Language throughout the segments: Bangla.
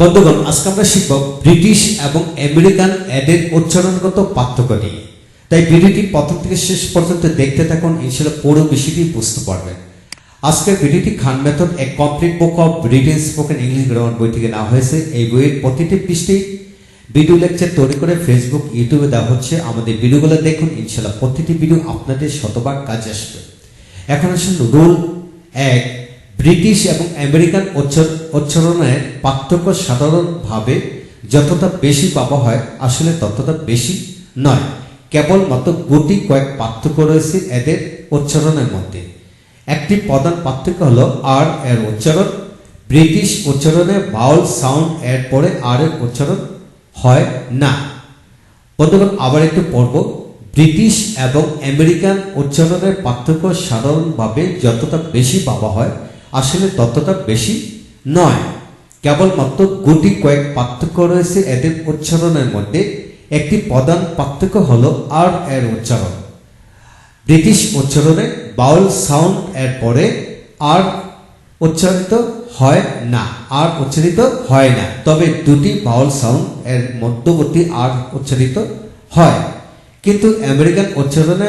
বন্ধুগণ, আজকে আমরা শিখব ব্রিটিশ এবং আমেরিকান অ্যাডের উচ্চারণগত পার্থক্য নিয়ে। তাই ভিডিওটি প্রথম থেকে শেষ পর্যন্ত দেখতে থাকুন ইনশাল্লাহ পুরো বিষয়টি বুঝতে পারবেন। আজকের ভিডিওটি খান মেথড এক complete book of written spoken English grammar বই থেকে নেওয়া হয়েছে। এই বইয়ের প্রতিটি পৃষ্ঠে ভিডিও লেকচার তৈরি করে ফেসবুক ইউটিউবে দেওয়া হচ্ছে। আমাদের ভিডিওগুলো দেখুন ইনশাল্লাহ প্রতিটি ভিডিও আপনাদের শতবার কাজে আসবে। এখন আসুন, রুল এক ব্রিটিশ এবং আমেরিকান উচ্চার- উচ্চারণের পার্থক্য সাধারণভাবে যতটা বেশি পাওয়া হয়, আসলে ততটা বেশি নয়। কেবলমাত্র গুটি কয়েক পার্থক্য রয়েছে এদের উচ্চারণের মধ্যে। একটি প্রধান পার্থক্য হলো আর এর উচ্চারণ। ব্রিটিশ উচ্চারণে বাউল সাউন্ড এর পরে আর এর উচ্চারণ হয় না। বন্ধুগণ, আবার একটু পড়ব। ব্রিটিশ এবং আমেরিকান উচ্চারণের পার্থক্য সাধারণভাবে যতটা বেশি পাওয়া হয় আসলে ততটা বেশি নয়। কেবলমাত্র গুটি কয়েক পার্থক্য রয়েছে এদের উচ্চারণের মধ্যে। একটি প্রধান পার্থক্য হল আর এর উচ্চারণ। ব্রিটিশ উচ্চারণে বাউল সাউন্ড এর পরে আর উচ্চারিত হয় না, আর উচ্চারিত হয় না। তবে দুটি বাউল সাউন্ড এর মধ্যবর্তী আর উচ্চারিত হয়। কিন্তু আমেরিকান উচ্চারণে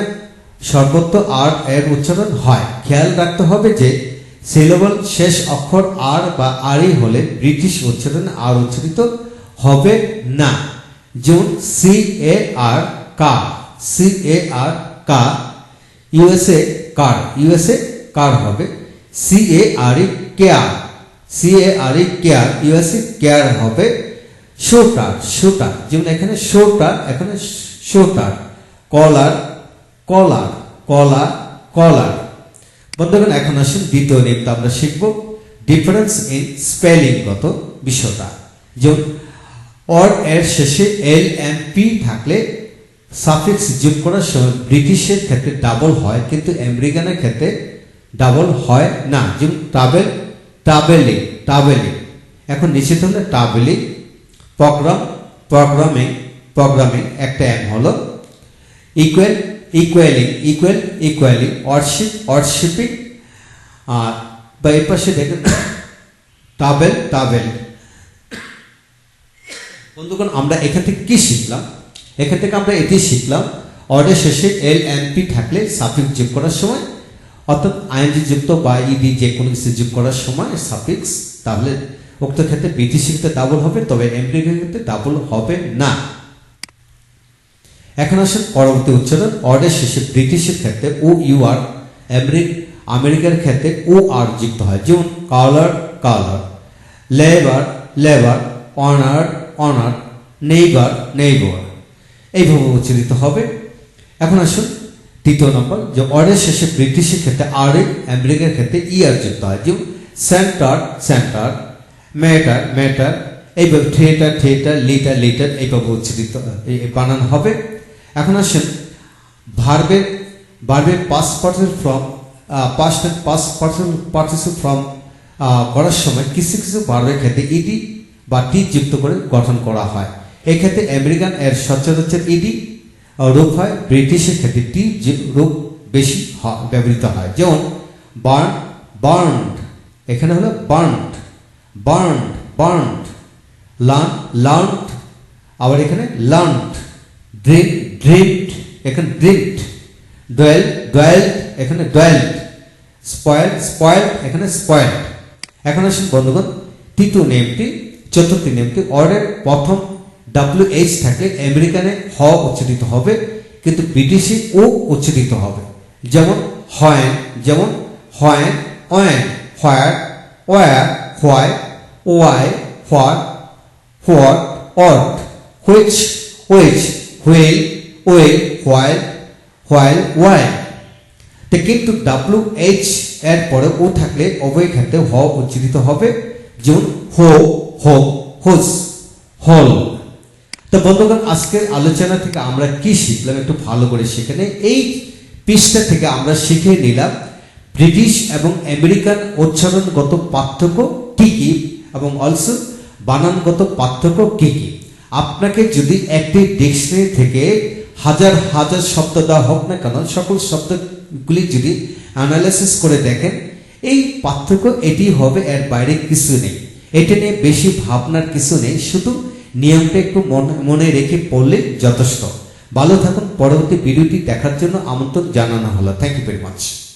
সর্বত্র আর এর উচ্চারণ হয়। খেয়াল রাখতে হবে যে সিলেবল শেষ অক্ষর আর বা আরই হলে ব্রিটিশ উচ্চারণে আর উচ্চারিত হবে না। যেমন সি এ আর কা সি এ আর কা ইউএসএ কার ইউএসএ কার হবে। C A R E care C A R E care USA care হবে। শোটার শোটার যেমন এখানে শোটার এখানে শোটার কলার কলার কলা কলার বন্ধুগণ, এখন আসুন দ্বিতীয় নিয়মটা আমরা শিখব। ডিফারেন্স ইন স্পেলিং গত বিষয়টা যেমন অর এর শেষে এল এম পি থাকলে সাফিক্স যোগ করার সময় ব্রিটিশের ক্ষেত্রে ডাবল হয়, কিন্তু আমেরিকানের ক্ষেত্রে ডাবল হয় না। যেমন ট্রাভেল ট্রাভেলিং ট্রাভেলিং এখন নিশ্চিত হলে ট্রাভেলিং প্রোগ্রাম প্রোগ্রামিং প্রোগ্রামিং একটা এম হলো equal equalling equal equalling worship worshipping আর বা এই পাশে দেখেন ট্রাভেল ট্রাভেল বন্ধুগণ, আমরা এখান থেকে কি শিখলাম? এখান থেকে আমরা এটি শিখলাম অর্ডার শেষে এল এম পি থাকলে সাফিক্স যোগ করার সময়, অর্থাৎ আইনজি যুক্ত বা ইডি যে কোনো কিছু যোগ করার সময় সাফিক্স তাহলে উক্ত ক্ষেত্রে বিদেশি ক্ষেত্রে ডাবল হবে, তবে আমেরিকার ক্ষেত্রে ডাবল হবে না। এখন আসেন পরবর্তী উচ্চারণ, অর্ডার শেষে ব্রিটিশের ক্ষেত্রে ও ইউ আর আমেরিকার ক্ষেত্রে ও আর যুক্ত হয়। যেমন colour colour, labour labour, honour honour, neighbour neighbour. এইভাবে উচ্চারিত হবে। এখন আসুন তৃতীয় নম্বর, যে অর্ডার শেষে ব্রিটিশের ক্ষেত্রে আর, আমেরিকার ক্ষেত্রে ই আর যুক্ত হয়। যেমন সেন্টার সেন্টার, ম্যাটার ম্যাটার, এইভাবে থিয়েটার থিয়েটার, লিটার লিটার এইভাবে উচ্চারিত বানানো হবে। এখন আসেন ভার্বের ভার্বের past participle form past past participle participle form করার সময় কিছু কিছু ভার্বের ক্ষেত্রে ইডি বা টি যুক্ত করে গঠন করা হয়। এই ক্ষেত্রে আমেরিকান এর সচরাচর ইডি রূপ হয় ব্রিটিশের ক্ষেত্রে টি রূপ বেশি ব্যবহৃত হয়। যেমন বার্ন বার্নড এখানে হলো burned burned burned learn learned আবার এখানে লার্নড ড্রিম ড্রিমড এখানে ড্রিমড ডোয়েল ডোয়েল এখানে ডোয়েলড স্পয়েল স্পয়েলড এখানে স্পয়েলড এখন আসুন বন্ধুগণ, তৃতীয় নেমটি চতুর্থ নেমটি অর্ডার প্রথম ডাব্লিউ এইচ থাকলে আমেরিকানে হ উচ্চারিত হবে, কিন্তু ব্রিটিশে ও উচ্চারিত হবে। যেমন হয়েন যেমন when when where where why why what what what which which wheel wheel while while why. তো কিন্তু ডাব্লিউ এইচ এর পরে ও থাকলে ক্ষেত্রে হ উচ্চারিত হবে। যেমন হো হো, হোস, হল। তো বন্ধুগণ, আজকের আলোচনা থেকে আমরা কি শিখলাম একটু ভালো করে শিখে নেই। এই পৃষ্ঠা থেকে আমরা শিখে নিলাম, ব্রিটিশ এবং আমেরিকান উচ্চারণগত পার্থক্য কি কি এবং অলসো বানানগত পার্থক্য কি কি। আপনাকে যদি একটি ডিকশনারি থেকে হাজার হাজার শব্দ দেওয়া হোক না কেন, সকল শব্দগুলি যদি অ্যানালাইসিস করে দেখেন, এই পার্থক্য এটি হবে এর বাইরে কিছু নেই। এটা নিয়ে বেশি ভাবনার কিছু নেই, শুধু নিয়মটা একটু মনে- রেখে পড়লে যথেষ্ট। ভালো থাকুন, পরবর্তী ভিডিওটি দেখার জন্য আমন্ত্রণ জানানো হলো। Thank you very much